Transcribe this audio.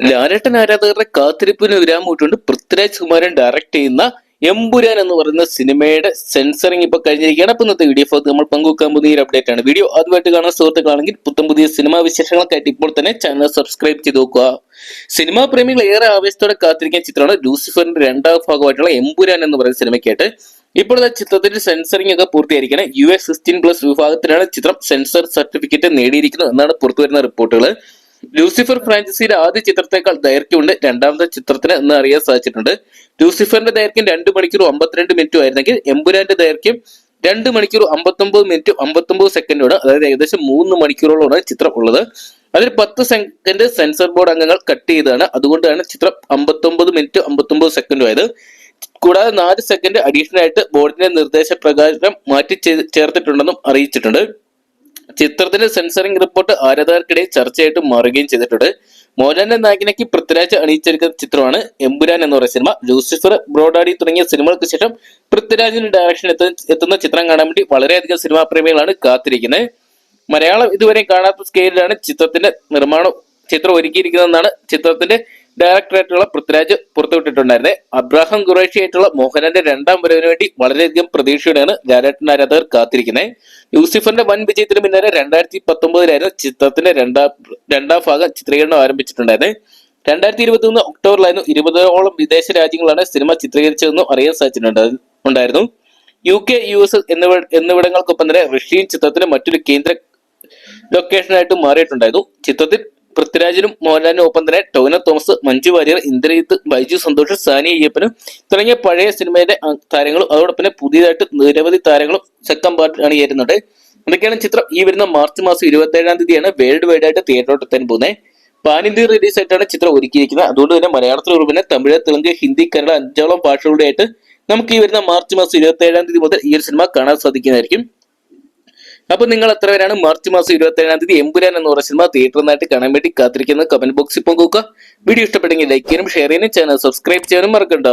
ലാലേട്ടൻ ആരാധകരുടെ കാത്തിരിപ്പിന് വിരാമൂട്ടുണ്ട് പൃഥ്വിരാജ് കുമാരൻ ഡയറക്ട് ചെയ്യുന്ന എമ്പുരാൻ എന്ന് പറയുന്ന സിനിമയുടെ സെൻസറിങ് ഇപ്പൊ കഴിഞ്ഞിരിക്കുകയാണ്. അപ്പൊ ഇന്നത്തെ വീഡിയോ ഭാഗത്ത് നമ്മൾ പങ്കുവെക്കാൻ പോകുന്ന ഒരു അപ്ഡേറ്റ് ആണ്. വീഡിയോ ആദ്യമായിട്ട് കാണുന്ന സുഹൃത്തുക്കളാണെങ്കിൽ പുത്തം പുതിയ സിനിമാ വിശേഷങ്ങൾക്കായിട്ട് ഇപ്പോൾ തന്നെ ചാനൽ സബ്സ്ക്രൈബ് ചെയ്ത് നോക്കുക. സിനിമാ പ്രേമികൾ ഏറെ ആവേശത്തോടെ കാത്തിരിക്കുന്ന ചിത്രമാണ് ലൂസിഫറിന്റെ രണ്ടാം ഭാഗമായിട്ടുള്ള എമ്പുരാൻ എന്ന് പറയുന്ന സിനിമയ്ക്കായിട്ട്. ഇപ്പോഴത്തെ ചിത്രത്തിന്റെ സെൻസറിംഗ് ഒക്കെ പൂർത്തിയായിരിക്കണം. യു എസ് സിക്സ്റ്റീൻ പ്ലസ് വിഭാഗത്തിലാണ് ചിത്രം സെൻസർ സർട്ടിഫിക്കറ്റ് നേടിയിരിക്കുന്നത് എന്നാണ് പുറത്തുവരുന്ന റിപ്പോർട്ടുകൾ ലൂസിഫർ ഫ്രാഞ്ചൈസിയുടെ ആദ്യ ചിത്രത്തെക്കാൾ ദൈർഘ്യമുണ്ട്. രണ്ടാമത്തെ ചിത്രത്തിന് എന്ന് അറിയാൻ സാധിച്ചിട്ടുണ്ട്. ലൂസിഫറിന്റെ ദൈർഘ്യം രണ്ട് മണിക്കൂർ അമ്പത്തിരണ്ട് മിനിറ്റും ആയിരുന്നെങ്കിൽ എമ്പുരാന്റെ ദൈർഘ്യം രണ്ട് മണിക്കൂർ അമ്പത്തൊമ്പത് മിനിറ്റ് അമ്പത്തൊമ്പത് സെക്കൻഡോട് അതായത് ഏകദേശം മൂന്ന് മണിക്കൂറോളമാണ് ചിത്രം ഉള്ളത്. അതിൽ പത്ത് സെക്കൻഡ് സെൻസർ ബോർഡ് അംഗങ്ങൾ കട്ട് ചെയ്താണ് അതുകൊണ്ടാണ് ചിത്രം അമ്പത്തൊമ്പത് മിനിറ്റ് അമ്പത്തൊമ്പത് സെക്കൻഡും ആയത്. കൂടാതെ നാല് സെക്കൻഡ് അഡീഷണൽ ആയിട്ട് ബോർഡിന്റെ നിർദ്ദേശപ്രകാരം മാറ്റി ചേർത്തിട്ടുണ്ടെന്നും അറിയിച്ചിട്ടുണ്ട്. ചിത്രത്തിന്റെ സെൻസറിംഗ് റിപ്പോർട്ട് ആരാധകർക്കിടയിൽ ചർച്ചയായിട്ട് മാറുകയും ചെയ്തിട്ടുണ്ട്. മോഹൻലാലിന്റെ നായകനയ്ക്ക് പൃഥ്വിരാജ് അണിയിച്ചെടുക്കുന്ന ചിത്രമാണ് എമ്പുരാൻ എന്ന് പറയുന്ന സിനിമ. ലൂസിഫർ ബ്രോഡാഡി തുടങ്ങിയ സിനിമകൾക്ക് ശേഷം പൃഥ്വിരാജിന്റെ ഡയറക്ഷൻ എത്തുന്ന ചിത്രം കാണാൻ വേണ്ടി വളരെയധികം സിനിമാ പ്രേമികളാണ് കാത്തിരിക്കുന്നത്. മലയാളം ഇതുവരെ കാണാത്ത സ്കെയിലാണ് ചിത്രത്തിന്റെ നിർമ്മാണം ചിത്രം ഒരുക്കിയിരിക്കുന്നതെന്നാണ് ചിത്രത്തിന്റെ ഡയറക്ടറായിട്ടുള്ള പൃഥ്വിരാജ് പുറത്തുവിട്ടിട്ടുണ്ടായിരുന്നത് അബ്രാഹം ഖുറേഷി ആയിട്ടുള്ള മോഹനന്റെ രണ്ടാം വരവിന് വേണ്ടി വളരെയധികം പ്രതീക്ഷയോടെയാണ് ജാലേട്ടൻ ആരാധകർ കാത്തിരിക്കുന്നത് യൂസിഫറിന്റെ വൻ വിജയത്തിന് പിന്നാലെ രണ്ടായിരത്തി പത്തൊമ്പതിലായിരുന്നു ചിത്രത്തിന്റെ രണ്ടാം രണ്ടാം ഭാഗം ചിത്രീകരണം ആരംഭിച്ചിട്ടുണ്ടായിരുന്നത് രണ്ടായിരത്തി ഇരുപത്തി ഒന്ന് ഒക്ടോബറിലായിരുന്നു ഇരുപതോളം വിദേശ രാജ്യങ്ങളാണ് സിനിമ ചിത്രീകരിച്ചതെന്നും അറിയാൻ സാധിച്ചിട്ടുണ്ട് ഉണ്ടായിരുന്നു. യു കെ യു എസ് എന്നിവ എന്നിവിടങ്ങൾക്കൊപ്പം തന്നെ റഷ്യയും ചിത്രത്തിന് മറ്റൊരു കേന്ദ്ര ലൊക്കേഷനായിട്ട് മാറിയിട്ടുണ്ടായിരുന്നു. ചിത്രത്തിൽ പൃഥ്വിരാജിനും മോഹൻലാലിനും ഒപ്പം തന്നെ ടോവിനോ തോമസ് മഞ്ജു വാര്യർ ഇന്ദ്രജിത്ത് ബൈജു സന്തോഷ് സാനി അയ്യപ്പനും തുടങ്ങിയ പഴയ സിനിമയിലെ താരങ്ങളും അതോടൊപ്പം പുതിയതായിട്ട് നിരവധി താരങ്ങളും സെക്കൻഡ് പാർട്ട് അണിയേരുന്നുണ്ട് എന്തൊക്കെയാണ് ചിത്രം. ഈ വരുന്ന മാർച്ച് മാസം ഇരുപത്തി ഏഴാം തീയതിയാണ് വേൾഡ് വൈഡ് ആയിട്ട് തിയേറ്ററോട്ട് എത്താൻ പോകുന്നത്. പാൻ ഇന്ത്യ റിലീസ് ആയിട്ടാണ് ചിത്രം ഒരുക്കിയിരിക്കുന്നത്. അതുകൊണ്ട് തന്നെ മലയാളത്തിൽ ഉറപ്പിനെ തമിഴ് തെലുങ്ക് ഹിന്ദി കന്നഡ അഞ്ചോളം ഭാഷകളുടെ ആയിട്ട് നമുക്ക് ഈ വരുന്ന മാർച്ച് മാസം ഇരുപത്തി ഏഴാം തീയതി മുതൽ ഈ ഒരു സിനിമ കാണാൻ സാധിക്കുന്നതായിരിക്കും. അപ്പൊ നിങ്ങൾ എത്ര പേരാണ്? മാർച്ച് മാസം ഇരുപത്തി ഏഴാം തീയതി എമ്പുരാൻ എന്ന് പറഞ്ഞ സിനിമ തിയേറ്ററിനായിട്ട് കാണാൻ വേണ്ടി കാത്തിരിക്കുന്ന കമന്റ് ബോക്സിൽ പോകുക വീഡിയോ ഇഷ്ടപ്പെട്ടെങ്കിൽ ലൈക്ക് ചെയ്യാനും ഷെയർ ചെയ്യാനും ചാനൽ സബ്സ്ക്രൈബ് ചെയ്യാനും മറക്കണ്ട.